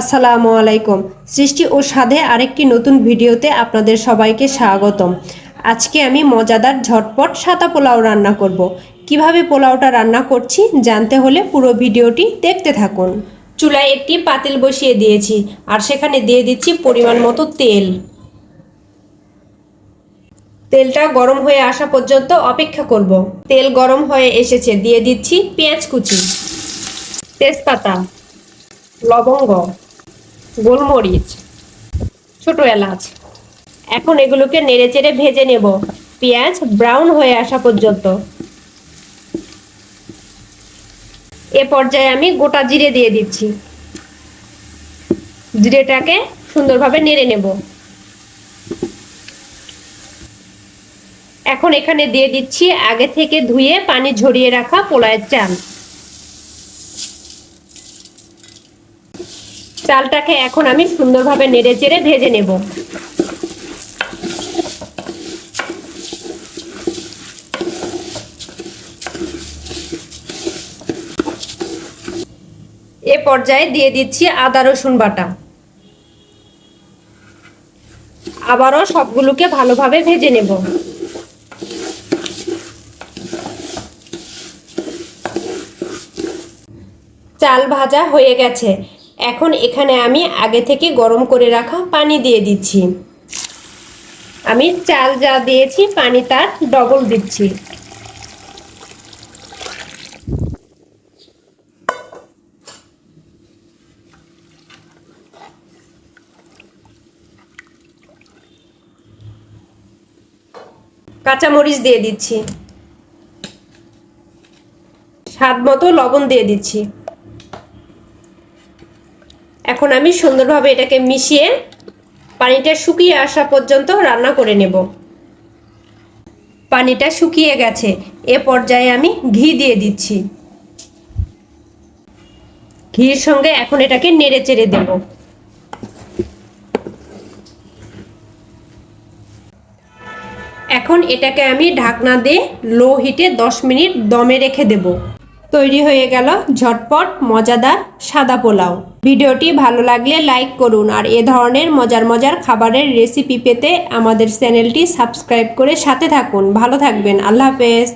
আসসালামু আলাইকুম। সৃষ্টি ও স্বাদে আরেকটি নতুন ভিডিওতে আপনাদের সবাইকে স্বাগতম। আজকে আমি মজাদার ঝটপট সাদা পোলাও রান্না করব। কীভাবে পোলাওটা রান্না করছি জানতে হলে পুরো ভিডিওটি দেখতে থাকুন। চুলায় একটি পাতিল বসিয়ে দিয়েছি আর সেখানে দিয়ে দিচ্ছি পরিমাণ মতো তেল। তেলটা গরম হয়ে আসা পর্যন্ত অপেক্ষা করব। তেল গরম হয়ে এসেছে, দিয়ে দিচ্ছি পেঁয়াজ কুচি, তেজপাতা, লবঙ্গ। গোলমরিচ, ছোট এলাচ। এখন এগুলোকে নেড়ে চেড়ে ভেজে নেব। পেঁয়াজ ব্রাউন হয়ে আসা পর্যন্ত। এ পর্যায়ে আমি গোটা জিরে দিয়ে দিচ্ছি। জিরেটাকে সুন্দরভাবে নেড়ে নেব। এখন এখানে দিয়ে দিচ্ছি আগে থেকে ধুয়ে পানি ঝরিয়ে রাখা পোলায়ের চাল। চালটাকে এখন আমি সুন্দরভাবে নেড়ে চেড়ে ভেজে নেব। এ পর্যায়ে দিয়ে দিচ্ছি আদা, রসুন বাটা। আবারও সবগুলোকে ভালোভাবে ভেজে নেব। চাল ভাজা হয়ে গেছে। এখন এখানে আমি আগে থেকে গরম করে রাখা পানি দিয়ে দিচ্ছি। আমি চাল যা দিয়েছি, পানি তার ডবল দিচ্ছি। কাঁচামরিচ দিয়ে দিচ্ছি। স্বাদ মতো লবণ দিয়ে দিচ্ছি। এখন আমি সুন্দরভাবে এটাকে মিশিয়ে পানিটা শুকিয়ে আসা পর্যন্ত রান্না করে নেব। পানিটা শুকিয়ে গেছে। এ পর্যায়ে আমি ঘি দিয়ে দিচ্ছি। ঘির সঙ্গে এখন এটাকে নেড়ে চেড়ে দেব। এখন এটাকে আমি ঢাকনা দিয়ে লো হিটে দশ মিনিট দমে রেখে দেবো। তৈরি হয়ে গেল ঝটপট মজাদার সাদা পোলাও। ভিডিওটি ভালো লাগলে লাইক করুন আর এ ধরনের মজার মজার খাবারের রেসিপি পেতে আমাদের চ্যানেলটি সাবস্ক্রাইব করে সাথে থাকুন। ভালো থাকবেন। আল্লাহ হাফেজ।